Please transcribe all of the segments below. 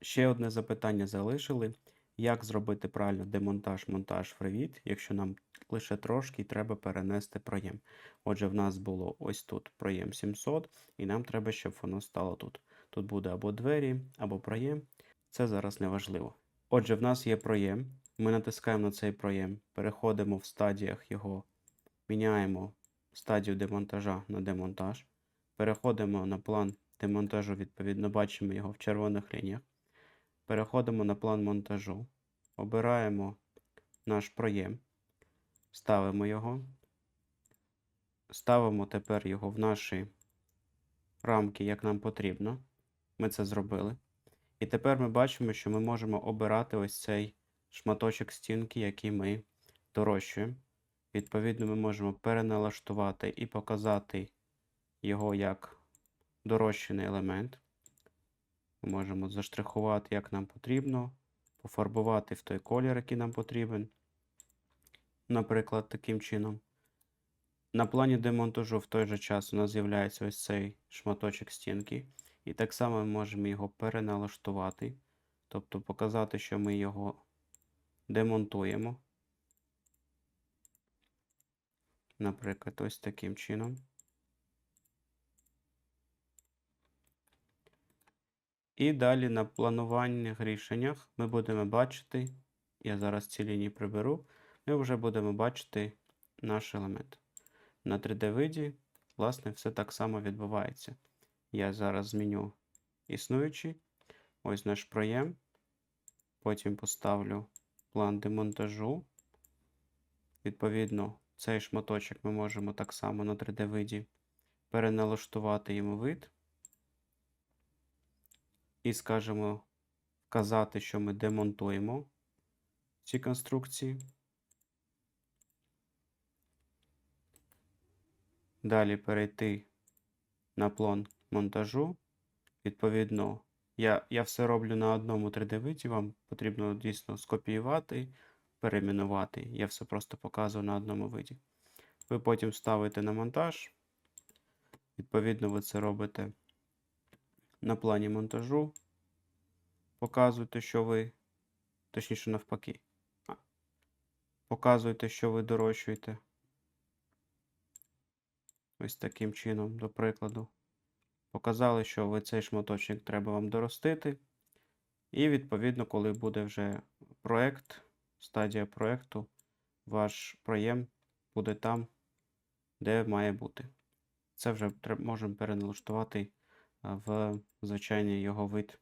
Ще одне запитання залишили. Як зробити правильно демонтаж-монтаж в Revit, якщо нам лише трошки треба перенести проєм? Отже, в нас було ось тут проєм 700, і нам треба, щоб воно стало тут. Тут буде або двері, або проєм. Це зараз не важливо. Отже, в нас є проєм. Ми натискаємо на цей проєм, переходимо в стадіях його, міняємо стадію демонтажа на демонтаж. Переходимо на план демонтажу, відповідно, бачимо його в червоних лініях. Переходимо на план монтажу, обираємо наш проєм, ставимо його, ставимо тепер його в наші рамки, як нам потрібно. Ми це зробили. І тепер ми бачимо, що ми можемо обирати ось цей шматочок стінки, який ми дорощуємо. Відповідно, ми можемо переналаштувати і показати його як дорощений елемент. Ми можемо заштрихувати, як нам потрібно, пофарбувати в той колір, який нам потрібен. Наприклад, таким чином. На плані демонтажу в той же час у нас з'являється ось цей шматочок стінки. І так само ми можемо його переналаштувати, тобто показати, що ми його демонтуємо. Наприклад, ось таким чином. І далі на планувальних рішеннях ми будемо бачити, я зараз ці лінії приберу, ми вже будемо бачити наш елемент. На 3D-виді, власне, все так само відбувається. Я зараз зміню існуючий. Ось наш проєм. Потім поставлю план демонтажу. Відповідно, цей шматочок ми можемо так само на 3D-виді переналаштувати йому вид. І скажемо вказати, що ми демонтуємо ці конструкції. Далі перейти на план монтажу. Відповідно, я я все роблю на одному 3D-виді, вам потрібно дійсно скопіювати, перейменувати. Я все просто показую на одному виді. Ви потім ставите на монтаж. Відповідно, ви це робите на плані монтажу. Показуєте, що ви, точніше, навпаки. Показуєте, що ви дорощуєте. Ось таким чином, до прикладу. Показали, що ви цей шматочок треба вам доростити. І, відповідно, коли буде вже проєкт, стадія проєкту, ваш проєм буде там, де має бути. Це вже можемо переналаштувати в звичайний його вид,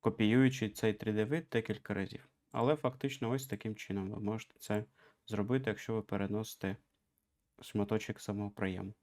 копіюючи цей 3D-вид декілька разів. Але фактично ось таким чином ви можете це зробити, якщо ви переносите шматочок самого проєму.